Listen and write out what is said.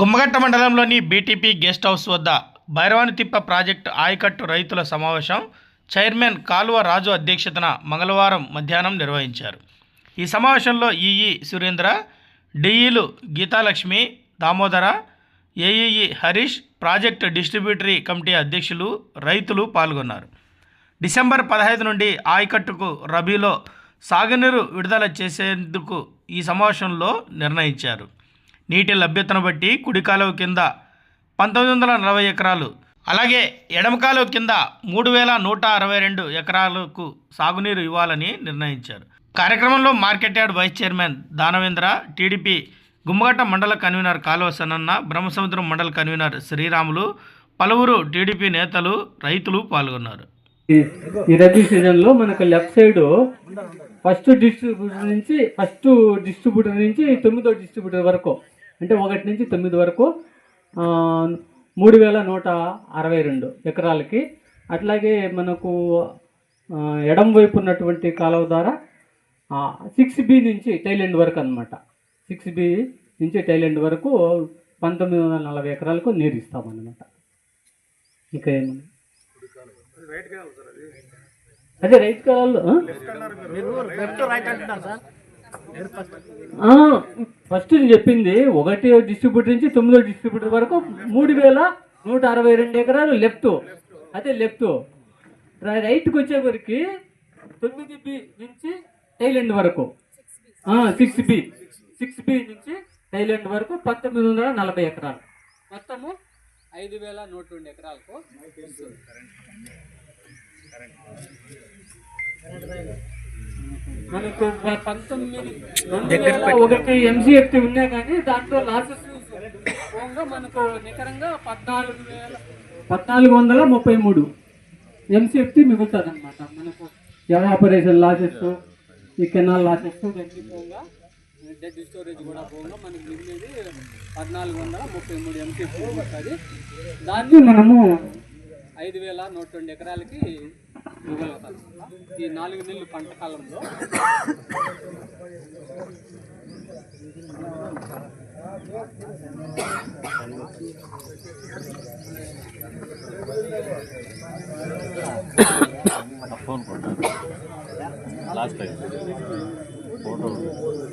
గుమ్మగట్ట మండలంలోని BTP guest house వద్ద Bhairavanitippa project ఆయకట్టు రైతుల సమావేశం చైర్మన్ కాలువ రాజు అధ్యక్షతన మంగళవారం మధ్యాహ్నం నిర్వహించారు. ఈ సమావేశంలో EE Surendra డిఈలు Geethalakshmi Damodara AEE Harish project distributary committee అధ్యక్షులు రైతులు పాల్గొన్నారు. డిసెంబర్ పదహైదు నుండి ఆయకట్టుకు రబీలో సాగునీరు విడుదల చేసేందుకు ఈ సమావేశంలో నిర్ణయించారు. నీటి లభ్యతను బట్టి కుడి కాలువ కింద పంతొమ్మిది వందల నలభై ఎకరాలు. అలాగే ఎడమ కాలువ కింద మూడు వేల నూట అరవై రెండు ఎకరాలకు సాగునీరు ఇవ్వాలని నిర్ణయించారు. కార్యక్రమంలో market yard vice chairman Danavendra TDP Gummagatta మండల కన్వీనర్ కాలువ సనన్న బ్రహ్మసముద్రం మండల కన్వీనర్ శ్రీరాములు పలువురు టీడీపీ నేతలు రైతులు పాల్గొన్నారు. ఈ- రబీ సీజన్లో మనకు లెఫ్ట్ సైడ్ ఫస్ట్ డిస్ట్రిబ్యూటర్ నుంచి ఫస్ట్ డిస్ట్రిబ్యూటర్ నుంచి తొమ్మిదో డిస్ట్రిబ్యూటర్ వరకు అంటే ఒకటి నుంచి తొమ్మిది వరకు మూడు వేల నూట అరవై రెండు ఎకరాలకి. అట్లాగే మనకు ఎడం వైపు ఉన్నటువంటి కాలువ ద్వారా సిక్స్ బి నుంచి థైలాండ్ వరకు అనమాట సిక్స్ బి నుంచి థైలాండ్ వరకు పంతొమ్మిది వందల నలభై ఎకరాలకు నీరు ఇస్తామన్నమాట. ఇంకా ఏమన్నా అదే రైట్ కాలాల్లో ఫస్ట్ నేను చెప్పింది ఒకటి డిస్ట్రిబ్యూటర్ నుంచి తొమ్మిదో డిస్ట్రిబ్యూటర్ వరకు మూడు వేల నూట అరవై రెండు ఎకరాలు లెఫ్ట్ అదే లెఫ్ట్ రైట్కి వచ్చేవరకు తొమ్మిది బి నుంచి థైలాండ్ వరకు. సిక్స్ బి సిక్స్ బి నుంచి థైలాండ్ వరకు పంతొమ్మిది వందల నలభై ఎకరాలు. మొత్తము ఐదు వేల నూట రెండు ఎకరాలకు మనకు పంతొమ్మిది రెండు వేల ఒకటి ఎంసీఎఫ్టీ ఉన్నా కానీ దాంట్లో లాసెస్ పోగా మనకు నికరంగా పద్నాలుగు వేల పద్నాలుగు వందల ముప్పై మూడు ఎంసీఎఫ్టీ మిగులుతుంది అనమాట మనకు ఎవాపరేషన్ లాసెస్ ఈ కెనాల్ లాసెస్ పోగా డెడ్ స్టోరేజ్ కూడా పోగా మనకి మిగిలేది పద్నాలుగు వందల ముప్పై మూడు ఎంసీఎఫ్టీ మిగులుతుంది. దాన్ని మనము ఐదు వేల నూట రెండు ఎకరాలకి ఈ నాలుగు నెలలు పంట కాలంలో. ఫోన్ కొట్టాను లాస్ట్ టైం